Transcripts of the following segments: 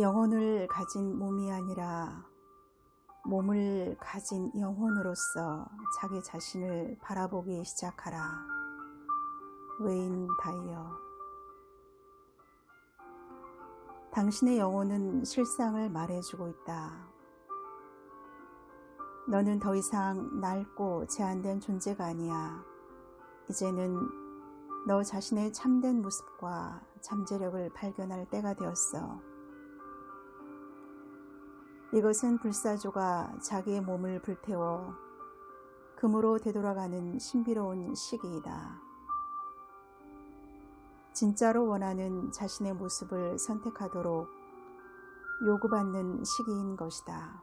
영혼을 가진 몸이 아니라 몸을 가진 영혼으로서 자기 자신을 바라보기 시작하라. 웨인 다이어 당신의 영혼은 실상을 말해주고 있다. 너는 더 이상 낡고 제한된 존재가 아니야. 이제는 너 자신의 참된 모습과 잠재력을 발견할 때가 되었어. 이것은 불사조가 자기의 몸을 불태워 금으로 되돌아가는 신비로운 시기이다. 진짜로 원하는 자신의 모습을 선택하도록 요구받는 시기인 것이다.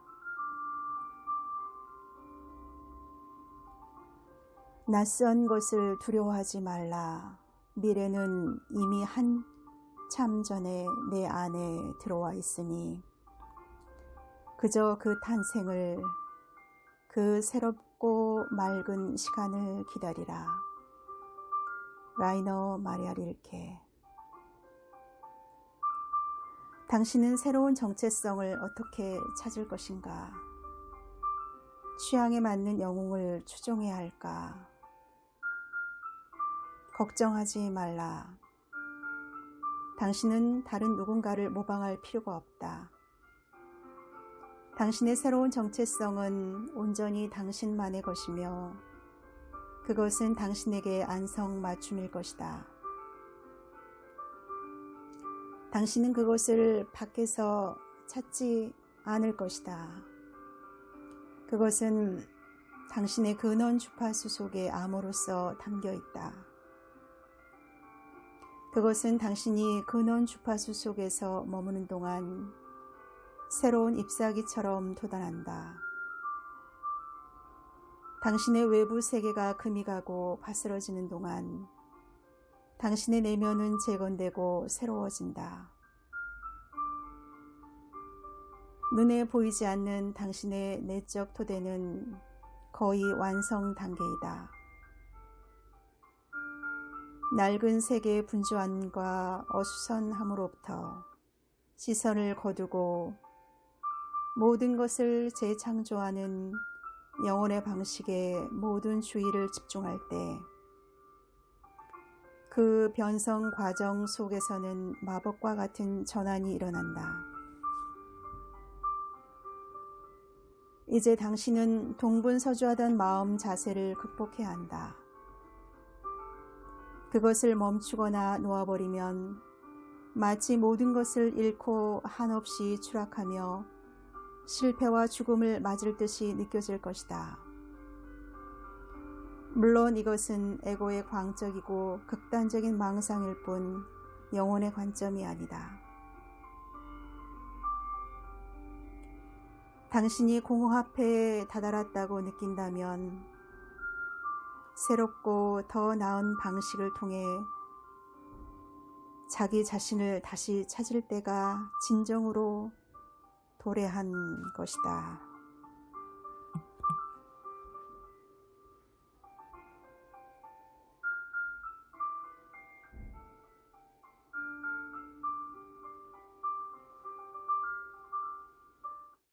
낯선 것을 두려워하지 말라. 미래는 이미 한참 전에 내 안에 들어와 있으니 그저 그 탄생을 그 새롭고 맑은 시간을 기다리라. 라이너 마리아 릴케 당신은 새로운 정체성을 어떻게 찾을 것인가? 취향에 맞는 영웅을 추종해야 할까? 걱정하지 말라. 당신은 다른 누군가를 모방할 필요가 없다. 당신의 새로운 정체성은 온전히 당신만의 것이며 그것은 당신에게 안성맞춤일 것이다. 당신은 그것을 밖에서 찾지 않을 것이다. 그것은 당신의 근원 주파수 속에 암으로서 담겨 있다. 그것은 당신이 근원 주파수 속에서 머무는 동안 새로운 잎사귀처럼 돋아난다. 당신의 외부 세계가 금이 가고 바스러지는 동안 당신의 내면은 재건되고 새로워진다. 눈에 보이지 않는 당신의 내적 토대는 거의 완성 단계이다. 낡은 세계의 분주함과 어수선함으로부터 시선을 거두고 모든 것을 재창조하는 영혼의 방식에 모든 주의를 집중할 때 그 변성 과정 속에서는 마법과 같은 전환이 일어난다. 이제 당신은 동분서주하던 마음 자세를 극복해야 한다. 그것을 멈추거나 놓아버리면 마치 모든 것을 잃고 한없이 추락하며 실패와 죽음을 맞을 듯이 느껴질 것이다. 물론 이것은 에고의 광적이고 극단적인 망상일 뿐 영혼의 관점이 아니다. 당신이 공허합회에 다다랐다고 느낀다면 새롭고 더 나은 방식을 통해 자기 자신을 다시 찾을 때가 진정으로 도래한 것이다.